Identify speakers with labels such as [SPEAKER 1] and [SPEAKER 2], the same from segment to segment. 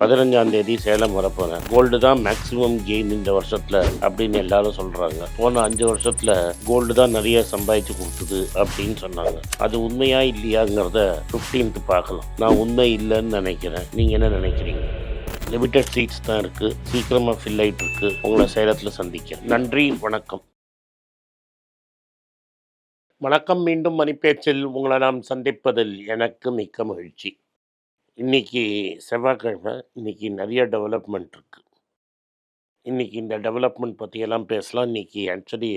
[SPEAKER 1] பதினஞ்சாம் தேதி சேலம் வரப்போறேன். கோல்டு தான் மேக்ஸிமம் கெயின் இந்த வருஷத்துல அப்படின்னு எல்லாரும் சொல்றாங்க. போன அஞ்சு வருஷத்துல கோல்டு தான் நிறைய சம்பாதிச்சு கொடுத்தது அப்படின்னு சொன்னாங்க. அது உண்மையா இல்லையாங்கிறத 15th பார்க்கலாம். நான் உண்மை இல்லைன்னு நினைக்கிறேன். நீங்க என்ன நினைக்கிறீங்க? லிமிட்டட் சீட்ஸ் தான் இருக்கு. சீக்கிரமா ஃபில் ஆயிட்டு இருக்கு. உங்களை சேலத்துல சந்திக்க நன்றி வணக்கம். வணக்கம் மீண்டும் மணிப்பேச்சில் உங்களை நாம் சந்திப்பதில் எனக்கு மிக்க மகிழ்ச்சி. இன்னைக்கு செவ்வாய்க்கிழமை இன்னைக்கு நிறைய டெவலப்மெண்ட் இருக்குது இன்றைக்கி இந்த டெவலப்மெண்ட் பற்றியெல்லாம் பேசலாம். இன்னைக்கு ஆக்சுவலி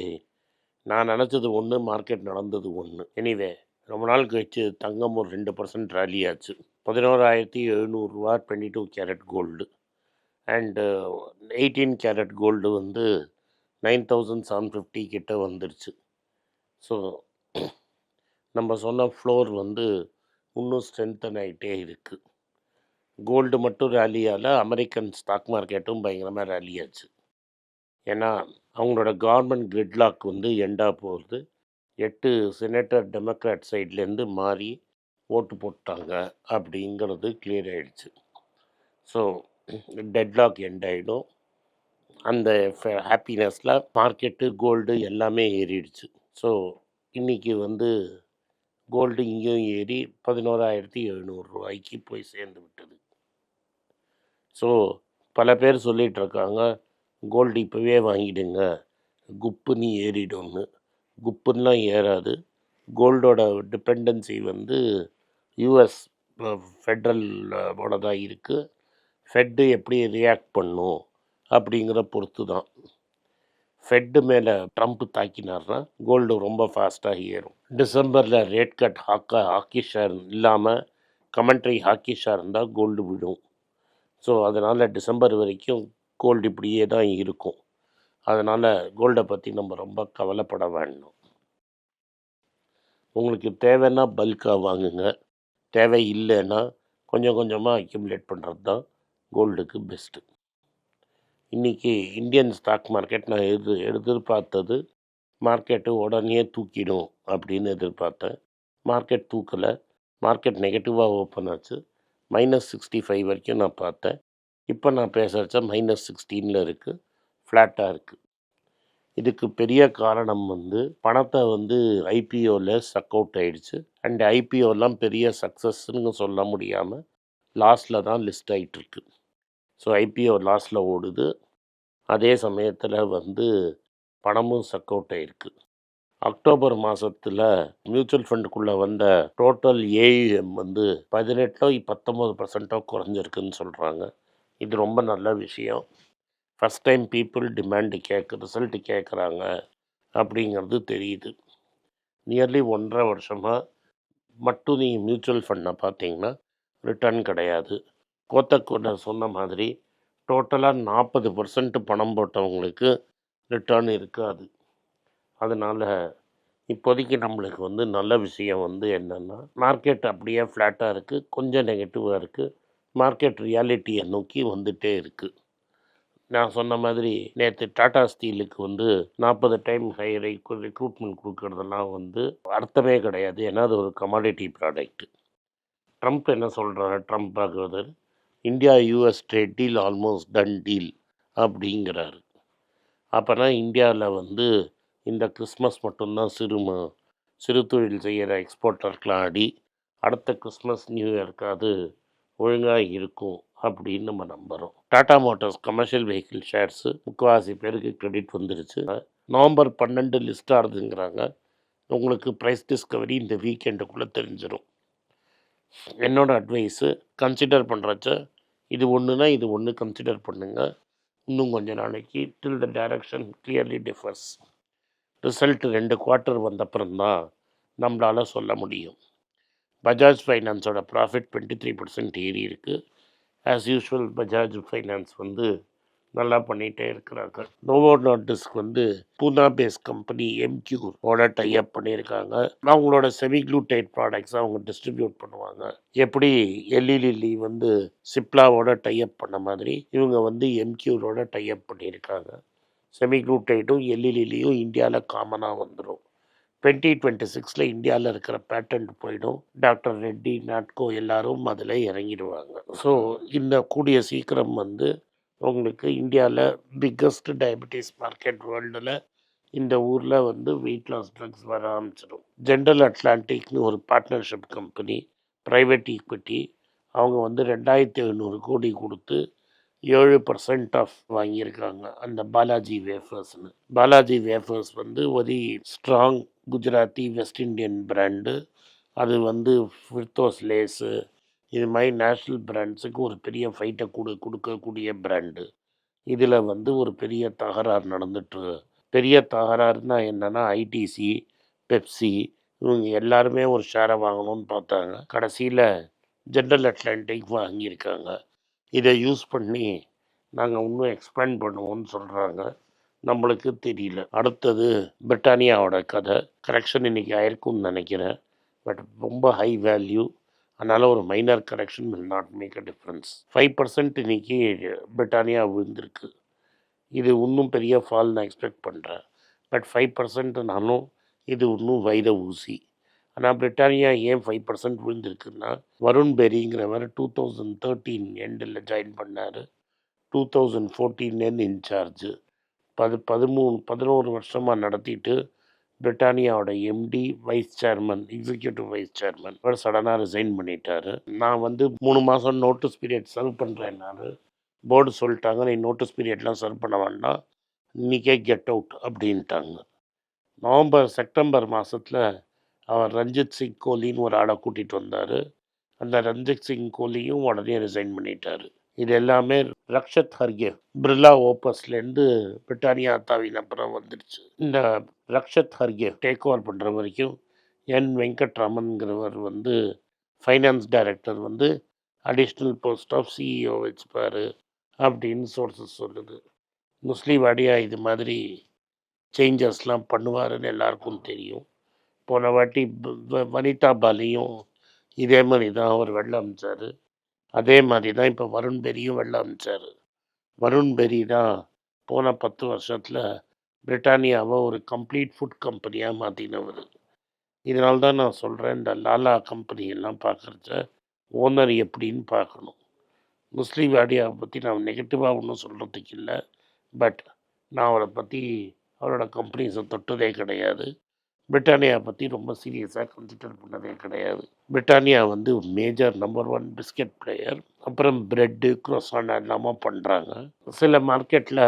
[SPEAKER 1] நான் நினச்சது ஒன்று மார்க்கெட் நடந்தது ஒன்று எனிவே ரொம்ப நாள் கழிச்சு தங்கம் ஒரு ரெண்டு பர்சன்ட் ரேலி ஆச்சு. பதினோராயிரத்தி எழுநூறுரூவா twenty two carat gold and eighteen carat gold வந்து நைன் தௌசண்ட் செவன் ஃபிஃப்டி கிட்ட வந்துருச்சு. ஸோ நம்ம சொன்ன ஃப்ளோர் வந்து இன்னும் ஸ்ட்ரென்தன் ஆகிட்டே இருக்குது கோல்டு மட்டும் ரேலியால் அமெரிக்கன் ஸ்டாக் மார்க்கெட்டும் பயங்கரமாக ரேலி ஆச்சு. ஏன்னா அவங்களோட கவர்மெண்ட் கிரிட்லாக் வந்து எண்டாக போகுது. எட்டு செனட்டர் டெமோக்ராட் சைட்லேருந்து மாறி ஓட்டு போட்டாங்க அப்படிங்கிறது கிளியர் ஆகிடுச்சு ஸோ டெட்லாக் எண்ட் ஆகிடும் அந்த ஹாப்பினஸில் மார்க்கெட்டு கோல்டு எல்லாமே ஏறிடுச்சு. ஸோ இன்றைக்கி வந்து கோல்டு இங்கேயும் ஏறி பதினோராயிரத்தி எழுநூறுரூவாய்க்கு போய் சேர்ந்து விட்டது. ஸோ பல பேர் சொல்லிகிட்டு இருக்காங்க கோல்டு இப்போவே வாங்கிடுங்க. குப்புன்னு ஏறிடும்னு. குப்புன்னா ஏறாது. கோல்டோட டிபெண்டன்சி வந்து யூஎஸ் ஃபெட்ரலோட தான் இருக்குது ஃபெட்டு எப்படி ரியாக்ட் பண்ணும் அப்படிங்கிற பொறுத்து தான். ஃபெட்டு மேலே ட்ரம்ப் தாக்கினார்னா கோல்டு ரொம்ப ஃபாஸ்ட்டாக ஏறும். டிசம்பரில் ரேட் கட் ஹாக்கா ஹாக்கி ஷேர் இல்லாமல் கமெண்ட்ரி ஹாக்கி இருந்தால் கோல்டு விடும் ஸோ அதனால் டிசம்பர் வரைக்கும் கோல்டு இப்படியே தான் இருக்கும். அதனால் கோல்டை பற்றி நம்ம ரொம்ப கவலைப்பட வேண்டாம். உங்களுக்கு தேவைன்னா பல்காக வாங்குங்க. தேவை இல்லைன்னா கொஞ்சம் கொஞ்சமாக அக்யூமுலேட் பண்ணுறது தான் கோல்டுக்கு பெஸ்ட்டு இன்றைக்கி இந்தியன் ஸ்டாக் மார்க்கெட் நான் எது எதிர்பார்த்தது மார்க்கெட்டு உடனே தூக்கிடும் அப்படின்னு எதிர்பார்த்தேன். மார்க்கெட் தூக்கலை. மார்க்கெட் நெகட்டிவாக ஓப்பன் ஆச்சு. மைனஸ் சிக்ஸ்டி ஃபைவ் வரைக்கும் நான் பார்த்தேன். இப்போ நான் பேசுகிறச்ச மைனஸ் சிக்ஸ்டீனில் இருக்குது ஃப்ளாட்டாக இருக்குது இதுக்கு பெரிய காரணம் வந்து பணத்தை வந்து ஐபிஓவில் சக் அவுட் ஆகிடுச்சு அண்ட் ஐபிஓலாம் பெரிய சக்ஸஸ்ன்னு சொல்ல முடியாமல் லாஸில் தான் லிஸ்ட் ஆகிட்டுருக்கு ஸோ ஐபிஓ லாஸில் ஓடுது. அதே சமயத்தில் வந்து பணமும் சக் அவுட் ஆகிருக்கு அக்டோபர் மாதத்தில் மியூச்சுவல் ஃபண்டுக்குள்ளே வந்த டோட்டல் ஏயுஎம் வந்து பதினெட்டோ பத்தொம்போது பர்சன்ட்டோ குறைஞ்சிருக்குன்னு சொல்கிறாங்க இது ரொம்ப நல்ல விஷயம். ஃபஸ்ட் டைம் பீப்புள் டிமாண்டு கேட்க ரிசல்ட்டு கேட்குறாங்க அப்படிங்கிறது தெரியுது. நியர்லி ஒன்றரை வருஷமாக மட்டும் நீங்கள் மியூச்சுவல் ஃபண்டை பார்த்தீங்கன்னா ரிட்டர்ன் கிடையாது. கோத்தக்கூட சொன்ன மாதிரி டோட்டலாக நாற்பது பர்சன்ட் பணம் போட்டவங்களுக்கு ரிட்டர்ன் இருக்காது. அதனால் இப்போதைக்கு நம்மளுக்கு வந்து நல்ல விஷயம் வந்து என்னென்னா மார்க்கெட் அப்படியே ஃப்ளாட்டாக இருக்குது கொஞ்சம் நெகட்டிவாக இருக்குது மார்க்கெட் ரியாலிட்டியை நோக்கி வந்துட்டே இருக்குது நான் சொன்ன மாதிரி நேற்று டாடா ஸ்டீலுக்கு வந்து நாற்பது டைம் ஹை ரெக்ரூட்மெண்ட் கொடுக்கறதெல்லாம் வந்து அர்த்தமே கிடையாது. ஏன்னா அது ஒரு கமாடிட்டி ப்ராடக்ட்டு ட்ரம்ப் என்ன சொல்கிறாரு ட்ரம்ப் பார்க்குறது India US trade deal almost done deal அப்படிங்கிறாரு. அப்போனா இந்தியாவில் வந்து இந்த கிறிஸ்மஸ் மட்டும்தான் சிறும சிறு தொழில் செய்கிற எக்ஸ்போர்ட்டர்க்கெலாம் அடி. அடுத்த கிறிஸ்மஸ் நியூ இயர்க்கு அது ஒழுங்காக இருக்கும் அப்படின்னு நம்ம நம்புகிறோம் Tata Motors commercial vehicle shares முக்கால்வாசி பேருக்கு கிரெடிட் வந்துருச்சு. நவம்பர் பன்னெண்டு லிஸ்ட் ஆகுதுங்கிறாங்க. உங்களுக்கு ப்ரைஸ் டிஸ்கவரி இந்த வீக்கெண்டுக்குள்ளே தெரிஞ்சிடும் என்னோடய அட்வைஸு கன்சிடர் பண்ணுறச்ச இது ஒன்றுனா இது ஒன்று கன்சிடர் பண்ணுங்கள் இன்னும் கொஞ்ச நாளைக்கு till the direction clearly differs result ரெண்டு குவார்ட்டர் வந்தப்புறம்தான் நம்மளால் சொல்ல முடியும். பஜாஜ் ஃபைனான்ஸோட ப்ராஃபிட் டுவெண்ட்டி த்ரீ பர்சன்ட் ஏறி இருக்குது ஆஸ் யூஷுவல் பஜாஜ் ஃபைனான்ஸ் வந்து நல்லா பண்ணிகிட்டே இருக்கிறாங்க நோவோ நாட்டிஸ்க்கு வந்து பூனா பேஸ் கம்பெனி எம்கியூரோட டைப் பண்ணியிருக்காங்க. அவங்களோட செமிக்ளூடைட் ப்ராடக்ட்ஸ் அவங்க டிஸ்ட்ரிபியூட் பண்ணுவாங்க. எப்படி எல்இலிலி வந்து சிப்லாவோட டைப் பண்ண மாதிரி இவங்க வந்து எம்கியூரோட டைப் பண்ணியிருக்காங்க. செமிக்ளூடைட்டும் எல்இலிலியும் இந்தியாவில் காமனாக வந்துடும் டுவெண்ட்டி டுவெண்ட்டி சிக்ஸில் இந்தியாவில் இருக்கிற பேட்டன்ட் போயிடும். டாக்டர் ரெட்டி நாட்கோ எல்லாரும் அதில் இறங்கிடுவாங்க. ஸோ இந்த கூடிய சீக்கிரம் வந்து உங்களுக்கு இந்தியாவில் பிக்கஸ்ட் டயபெட்டிஸ் மார்க்கெட் வேர்ல்டில் இந்த ஊரில் வந்து வெயிட் லாஸ் ட்ரக்ஸ் வர ஆரம்பிச்சிடும். ஜென்ரல் அட்லாண்டிக்னு ஒரு பார்ட்னர்ஷிப் கம்பெனி ப்ரைவேட் ஈக்விட்டி அவங்க வந்து ரெண்டாயிரத்தி எழுநூறு கோடி கொடுத்து ஏழு பர்சன்ட் ஆஃப் வாங்கியிருக்காங்க அந்த பாலாஜி வேஃபர்ஸ்னு பாலாஜி வேஃபர்ஸ் வந்து ஒரு strong Gujarati west Indian brand அது வந்து ஃபிர்தோஸ் லேஸு இது மாதிரி நேஷ்னல் பிராண்ட்ஸுக்கு ஒரு பெரிய ஃபைட்டை கொடு கொடுக்கக்கூடிய பிராண்டு இதில் வந்து ஒரு பெரிய தகராறு நடந்துட்டு பெரிய தகராறுனா என்னென்னா ஐடிசி பெப்சி இவங்க எல்லாருமே ஒரு ஷேரை வாங்கணும்னு பார்த்தாங்க. கடைசியில் ஜென்ரல் அட்லாண்டிக் வாங்கியிருக்காங்க. இதை யூஸ் பண்ணி நாங்கள் இன்னும் எக்ஸ்பேண்ட் பண்ணுவோம்னு சொல்கிறாங்க நம்மளுக்கு தெரியல. அடுத்தது பிரிட்டானியாவோட கதை. கரெக்ஷன் இன்றைக்கி ஆயிருக்கும்னு நினைக்கிறேன். பட் ரொம்ப ஹை வேல்யூ அதனால் ஒரு minor correction will not make a difference five percent இன்றைக்கி பிரிட்டானியா விழுந்திருக்கு. இது இன்னும் பெரிய ஃபால் நான் எக்ஸ்பெக்ட் பண்ணுறேன் பட் ஃபைவ் பர்சன்ட்னாலும் இது இன்னும் வைர ஊசி. ஆனால் பிரிட்டானியா ஏன் ஃபைவ் பர்சன்ட் விழுந்திருக்குன்னா வருண் பெரிங்கிறவர் டூ தௌசண்ட் தேர்ட்டீன் எண்டில் ஜாயின் பண்ணார். டூ தௌசண்ட் ஃபோர்டீன்லேருந்து இன்சார்ஜு பது பதிமூணு பதினோரு வருஷமாக நடத்திட்டு பிரிட்டானியாவோட MD vice chairman executive vice chairman அவர் சடனாக ரிசைன் பண்ணிட்டாரு. நான் வந்து மூணு மாதம் நோட்டீஸ் பீரியட் சர்வ் பண்ணுறேன் போர்டு சொல்லிட்டாங்க நீ நோட்டீஸ் பீரியட்லாம் சர்வ் பண்ண வேண்டாம். இன்றைக்கே கெட் அவுட் அப்படின்ட்டாங்க. நவம்பர் செப்டம்பர் மாதத்தில் அவர் ரஞ்சித் சிங் கோலின்னு ஒரு ஆளை கூட்டிகிட்டு வந்தார். அந்த ரஞ்சித் சிங் கோலியும் உடனே ரிசைன் பண்ணிட்டார். இது எல்லாமே ரக்ஷத் ஹர்கே பிர்லா ஓப்பஸ்லேருந்து பிரிட்டானியா தாவின் அப்புறம் வந்துடுச்சு இந்த ரக்ஷத் ஹர்கே டேக் ஓவர் பண்ணுற வரைக்கும் என் வெங்கட்ராமன்கிறவர் வந்து ஃபைனான்ஸ் டைரக்டர் வந்து அடிஷ்னல் போஸ்ட் ஆஃப் சிஇஓ வச்சுப்பார் அப்படின்னு சோர்ஸஸ் சொல்லுது. முஸ்லீம் அடியா இது மாதிரி சேஞ்சஸ்லாம் பண்ணுவாருன்னு எல்லாருக்கும் தெரியும். போன வாட்டி வ- வனிதா பாலியும் இதே மாதிரி தான் அவர் வெள்ள அமைச்சார். அதே மாதிரி தான் இப்போ வருண் பெரியும் வெள்ள அமைச்சார். வருண் பெரி தான் போன பத்து வருஷத்தில் பிரிட்டானியாவை ஒரு கம்ப்ளீட் ஃபுட் கம்பெனியாக மாற்றினவர் இதனால தான் நான் சொல்கிறேன் இந்த லாலா கம்பெனி எல்லாம் பார்க்குறச்ச ஓனர் எப்படின்னு பார்க்கணும் முஸ்லீம் வாடியாவை பற்றி நான் நெகட்டிவாக ஒன்றும் சொல்கிறதுக்கு இல்லை. பட் நான் அவரை பற்றி அவரோட கம்பெனிஸை தொட்டதே கிடையாது. பிரிட்டானியா பற்றி ரொம்ப சீரியஸாக கன்சிடர் பண்ணதே கிடையாது. பிரிட்டானியா வந்து major number one biscuit player அப்புறம் ப்ரெட்டு குரோசான் எல்லாமே பண்ணுறாங்க சில மார்க்கெட்டில்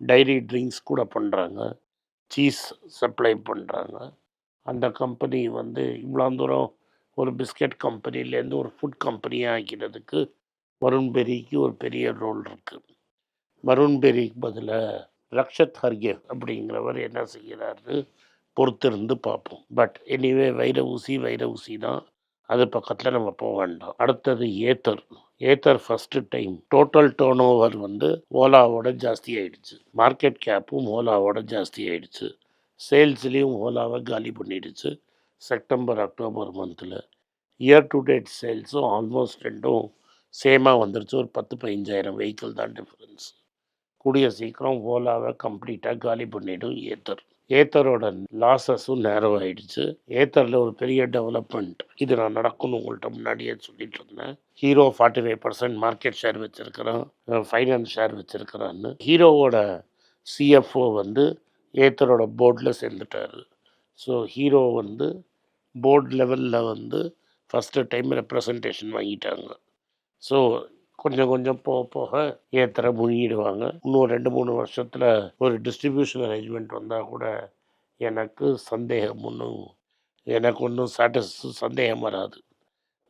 [SPEAKER 1] டைரி ட்ரிங்க்ஸ் கூட பண்ணுறாங்க சீஸ் சப்ளை பண்ணுறாங்க அந்த கம்பெனி வந்து இவ்வளோ தூரம் ஒரு பிஸ்கெட் கம்பெனிலேருந்து ஒரு ஃபுட் கம்பெனியாக ஆக்கிறதுக்கு வருண் பெரிக்கு ஒரு பெரிய ரோல் இருக்குது வருண் பெரிக்கு பதிலாக ரக்ஷத் ஹர்கே அப்படிங்கிறவர் என்ன செய்கிறாரு? பொறுத்திருந்து பார்ப்போம். பட் எனிவே வைர ஊசி வைர ஊசி தான். அது பக்கத்தில் நம்ம போக வேண்டாம். அடுத்தது Ather. Ather first time total turnover வந்து ஓலாவோட ஜாஸ்தி ஆயிடுச்சு. மார்க்கெட் கேப்பும் ஓலாவோட ஜாஸ்தி ஆயிடுச்சு. சேல்ஸ்லேயும் ஓலாவை காலி பண்ணிடுச்சு. செப்டம்பர் அக்டோபர் மந்தில் இயர் டு டேட் சேல்ஸும் ஆல்மோஸ்ட் ரெண்டும் சேமாக வந்துருச்சு. ஒரு பத்து பதினஞ்சாயிரம் வெஹிக்கிள் தான் டிஃப்ரென்ஸ் கூடிய சீக்கிரம் ஓலாவை கம்ப்ளீட்டாக காலி பண்ணிவிடும் ஏத்தர். ஏத்தரோட லாசஸும் நேரம் ஆயிடுச்சு ஏத்தரில் ஒரு பெரிய டெவலப்மெண்ட் இது நான் நடக்கும்னு உங்கள்கிட்ட முன்னாடியே சொல்லிட்டு இருந்தேன். Hero forty five percent market share வச்சுருக்கிறான் finance share வச்சுருக்கிறான்னு. ஹீரோவோட சிஎஃப்ஓ வந்து ஏத்தரோட போர்டில் சேர்ந்துட்டாரு. ஸோ ஹீரோ வந்து போர்டு லெவலில் வந்து ஃபஸ்ட்டு டைம் ரெப்ரசன்டேஷன் வாங்கிட்டாங்க. ஸோ கொஞ்சம் கொஞ்சம் போக போக ஏத்தரை முழுங்கிடுவாங்க. இன்னும் ரெண்டு மூணு வருஷத்தில் ஒரு டிஸ்ட்ரிபியூஷன் அரேஞ்ச்மெண்ட் வந்தால் கூட எனக்கு சந்தேகம் ஒன்றும் எனக்கு ஒன்றும் சாட்டிஸ் சந்தேகம் வராது.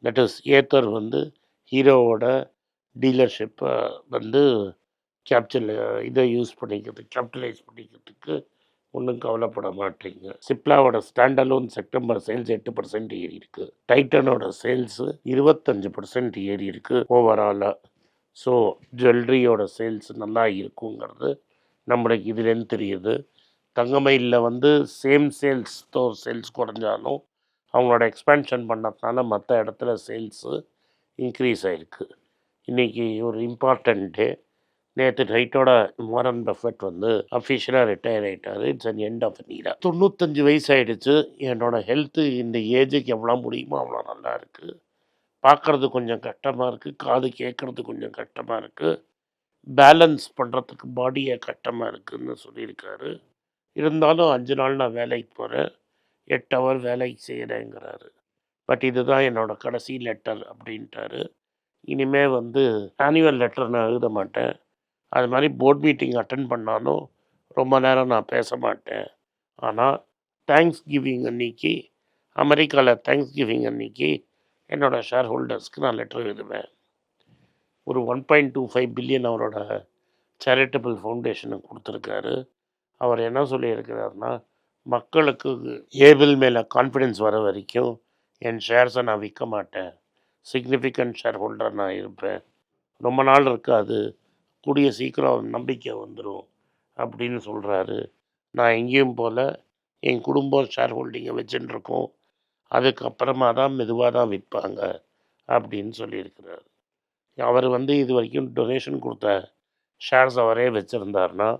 [SPEAKER 1] தட் இஸ் ஏத்தர் வந்து ஹீரோவோட டீலர்ஷிப்பை வந்து கேப்சர் இதை யூஸ் பண்ணிக்கிறது கேபிட்டலைஸ் பண்ணிக்கிறதுக்கு ஒன்றும் கவலைப்பட மாட்டீங்க. சிப்லாவோட ஸ்டாண்டலோன் செப்டம்பர் சேல்ஸ் எட்டு பர்சன்ட் ஏறி இருக்கு. டைட்டனோட சேல்ஸ் இருபத்தஞ்சு பர்சன்ட் ஏறி இருக்கு ஓவராலாக ஸோ ஜுவல்லரியோட சேல்ஸ் நல்லா இருக்குங்கிறது நம்மளுக்கு இதுலேருந்து தெரியுது. தங்கமயிலில் வந்து சேம் சேல்ஸ் தோ சேல்ஸ் குறைஞ்சாலும் அவங்களோட எக்ஸ்பேன்ஷன் பண்ணதுனால மற்ற இடத்துல சேல்ஸு இன்க்ரீஸ் ஆகிருக்கு இன்றைக்கி ஒரு இம்பார்ட்டண்ட் டே நேற்று நைட்டோட வாரன் பஃபட் வந்து அஃபிஷியலாக ரிட்டையர் ஆகிட்டாரு இட்ஸ் அன் எண்ட் ஆஃப் நீரா தொண்ணூத்தஞ்சு வயசு ஆயிடுச்சு என்னோட ஹெல்த்து இந்த ஏஜுக்கு எவ்வளோ முடியுமோ அவ்வளோ நல்லா இருக்குது பார்க்குறது கொஞ்சம் கஷ்டமாக இருக்குது காது கேட்குறது கொஞ்சம் கஷ்டமாக இருக்குது பேலன்ஸ் பண்ணுறதுக்கு பாடியை கஷ்டமாக இருக்குதுன்னு சொல்லியிருக்காரு. இருந்தாலும் அஞ்சு நாள் நான் வேலைக்கு போகிறேன் எட்டு ஹவர் வேலைக்கு செய்கிறேங்கிறாரு பட் இதுதான் என்னோட கடைசி லெட்டர் அப்படின்ட்டாரு. இனிமேல் வந்து ஆனுவல் லெட்டர் நான் எழுத மாட்டேன். அது மாதிரி போர்ட் மீட்டிங் அட்டன் பண்ணாலும் ரொம்ப நேரம் நான் பேச மாட்டேன் ஆனால் தேங்க்ஸ் கிவிங் அன்னைக்கு அமெரிக்காவில் தேங்க்ஸ் கிவிங் அன்னைக்கு என்னோடய ஷேர் ஹோல்டர்ஸ்க்கு நான் லெட்டர் எழுதுவேன். ஒரு one point two five billion அவரோட சேரிட்டபிள் ஃபவுண்டேஷனுக்கு கொடுத்துருக்காரு. அவர் என்ன சொல்லியிருக்கிறாருன்னா மக்களுக்கு ஏபிள் மேலே கான்ஃபிடென்ஸ் வர வரைக்கும் என் ஷேர்ஸை நான் விற்க மாட்டேன். சிக்னிஃபிகண்ட் ஷேர் ஹோல்டர் நான் இருப்பேன். ரொம்ப நாள் இருக்காது. கூடிய சீக்கிரம் நம்பிக்கை வந்துடும் அப்படின்னு சொல்கிறாரு நான் எங்கேயும் போல் என் குடும்பம் ஷேர் ஹோல்டிங்கை வச்சுட்டுருக்கோம் அதுக்கப்புறமா தான் மெதுவாக தான் விற்பாங்க அப்படின்னு சொல்லியிருக்கிறார். அவர் வந்து இது வரைக்கும் டொனேஷன் கொடுத்த ஷேர்ஸ் அவரே வச்சுருந்தாருன்னா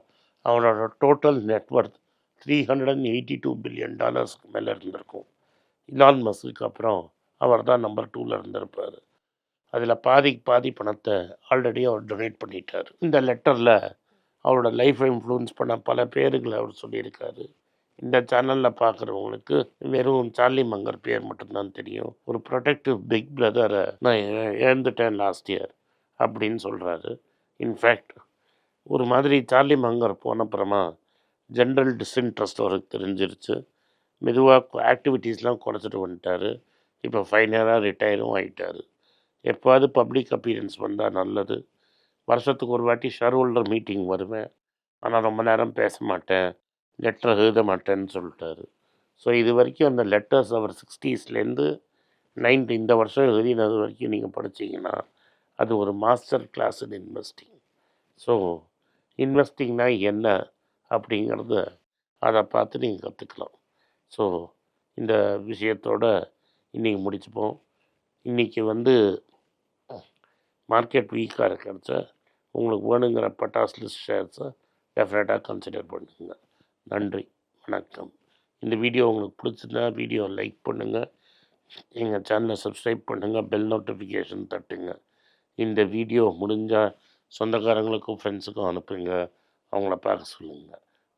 [SPEAKER 1] அவனோட total net worth three hundred and eighty two billion டாலர்ஸ்க்கு மேலே இருந்திருக்கும். இலான் மஸ்க்கு அப்புறம் அவர் தான் நம்பர் டூவில் இருந்திருப்பார். அதில் பாதிக்கு பாதி பணத்தை ஆல்ரெடி அவர் டொனேட் பண்ணிட்டார். இந்த லெட்டரில் அவரோட லைஃப்பை இன்ஃப்ளூயன்ஸ் பண்ண பல பேருங்களை அவர் சொல்லியிருக்காரு. இந்த சேனலில் பார்க்குறவங்களுக்கு வெறும் சார்லி மங்கர் பேர் மட்டும்தான் தெரியும். ஒரு ப்ரொடெக்டிவ் பிக் பிரதரை நான் இழந்துட்டேன் லாஸ்ட் இயர் அப்படின்னு சொல்கிறாரு இன்ஃபேக்ட் ஒரு மாதிரி சார்லி மங்கர் போனப்புறமா ஜென்ரல் டிஸ்இன்ட்ரெஸ்ட் அவருக்கு தெரிஞ்சிருச்சு. மெதுவாக ஆக்டிவிட்டீஸ்லாம் குறைச்சிட்டு வந்துட்டார். இப்போ ஃபைனலாக ரிட்டையரும் ஆகிட்டார் எப்போது பப்ளிக் அப்பியரன்ஸ் வந்தால் நல்லது. வருஷத்துக்கு ஒரு வாட்டி ஷேர் ஹோல்டர் மீட்டிங் வருவேன். ஆனால் ரொம்ப நேரம் பேச மாட்டேன். லெட்டர் எழுத மாட்டேன்னு சொல்லிட்டாரு. ஸோ இது வரைக்கும் அந்த லெட்டர்ஸ் அவர் சிக்ஸ்டீஸ்லேருந்து நைன்டி இந்த வருஷம் எழுதினது வரைக்கும் நீங்கள் படித்தீங்கன்னா அது ஒரு master class in investing so இன்வெஸ்டிங்னா என்ன அப்படிங்கிறத அதை பார்த்து நீங்கள் கற்றுக்கலாம் ஸோ இந்த விஷயத்தோட இன்றைக்கி முடிச்சுப்போம். இன்றைக்கி வந்து மார்க்கெட் வீக்காக இருக்கிறச்ச உங்களுக்கு வேணுங்கிற பட்டாஸ் லிஸ்ட் ஷேர்ஸை டெஃபினட்டாக கன்சிடர் பண்ணுங்க. நன்றி வணக்கம். இந்த வீடியோ உங்களுக்கு பிடிச்சிருந்தா வீடியோ லைக் பண்ணுங்கள் எங்கள் சேனலை சப்ஸ்கிரைப் பண்ணுங்கள் பெல் நோட்டிஃபிகேஷன் தட்டுங்க. இந்த வீடியோ முடிஞ்சால் சொந்தக்காரங்களுக்கும் ஃப்ரெண்ட்ஸுக்கும் அனுப்புங்க. அவங்கள பார்க்க சொல்லுங்கள்